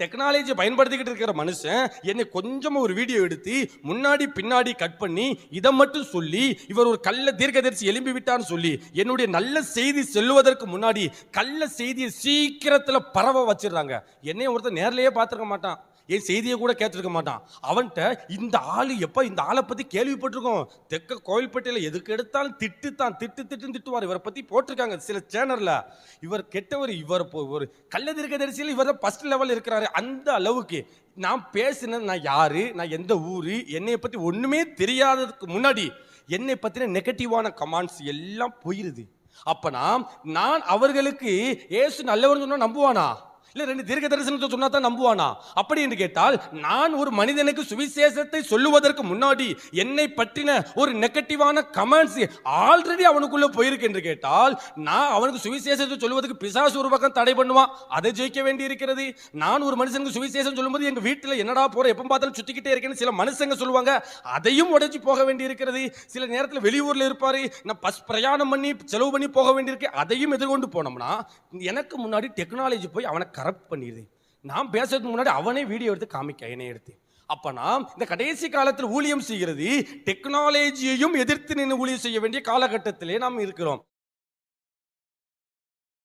Technology பயன்படுத்திக்கிட்டு இருக்கிற மனுஷன் என்னை கொஞ்சம் ஒரு வீடியோ எடுத்து முன்னாடி பின்னாடி கட் பண்ணி இதை மட்டும் சொல்லி இவர் ஒரு கள்ள தீர்க்கதரிசி எழும்பி விட்டான்னு சொல்லி என்னுடைய நல்ல செய்தி செல்லுவதற்கு முன்னாடி கள்ள செய்தியை சீக்கிரத்துல பரவ வச்சிடுறாங்க. என்னையும் ஒருத்தர் நேர்லயே பார்த்துருக்க மாட்டான். என் செய்தியை கூட கேட்டிருக்க மாட்டான். அவன்கிட்ட இந்த ஆள் எப்ப இந்த ஆளை பத்தி கேள்விப்பட்டிருக்கோம்? தெக்க கோயில்பட்டியில எதுக்கு எடுத்தாலும் திட்டு தான் திட்டு திட்டுன்னு திட்டுவார். இவரை பற்றி போட்டிருக்காங்க சில சேனலில். இவர் கெட்டவர் இவர் ஒரு கள்ள தரிசியில் இவர் தான் ஃபஸ்ட் லெவல் இருக்கிறார். அந்த அளவுக்கு நான் பேசினது நான் யார் நான் எந்த ஊர் என்னை பற்றி ஒன்றுமே தெரியாததுக்கு முன்னாடி என்னை பற்றின நெகட்டிவான கமெண்ட்ஸ் எல்லாம் போயிடுது அப்பனா நான் அவர்களுக்கு ஏசு நல்லவர்னு சொன்னால் நம்புவானா? இல்லை ரெண்டு தீர்க்க தரிசனத்தை சொன்னா தான் நம்புவானா? அப்படி என்று கேட்டால் நான் ஒரு மனிதனுக்கு சுவிசேஷத்தை சொல்லுவதற்கு முன்னாடி என்னை பற்றின ஒரு நெகட்டிவான கமெண்ட்ஸ் ஆல்ரெடி அவனுக்குள்ள போயிருக்கு என்று கேட்டால் நான் அவனுக்கு சுவிசேஷத்தை சொல்லுவதற்கு பிசாசு ஒரு பக்கம் தடை பண்ணுவான் அதை ஜெயிக்க வேண்டி இருக்கிறது நான் ஒரு மனுஷனுக்கு சுவிசேஷம் சொல்லும்போது எங்க வீட்டில் என்னடா போற எப்ப பார்த்தாலும் சுத்திக்கிட்டே இருக்கேன்னு சில மனுஷங்க சொல்லுவாங்க அதையும் உடைச்சு போக வேண்டி இருக்கிறது சில நேரத்தில் வெளியூர்ல இருப்பாரு நான் பஸ் பிரயாணம் பண்ணி செலவு பண்ணி போக வேண்டியிருக்கு அதையும் எதிர்கொண்டு போனோம்னா எனக்கு முன்னாடி டெக்னாலஜி போய் அவனை கரப்ட் பண்ணிடுது நான் பேசுறதுக்கு முன்னாடி அவனே வீடியோ எடுத்து காமிக்க என்னை எடுத்து. அப்போ நான் இந்த கடைசி காலத்தில் ஊழியம் செய்கிறது டெக்னாலஜியையும் எதிர்த்து நின்று ஊழியம் செய்ய வேண்டிய காலகட்டத்திலே நாம் இருக்கிறோம்.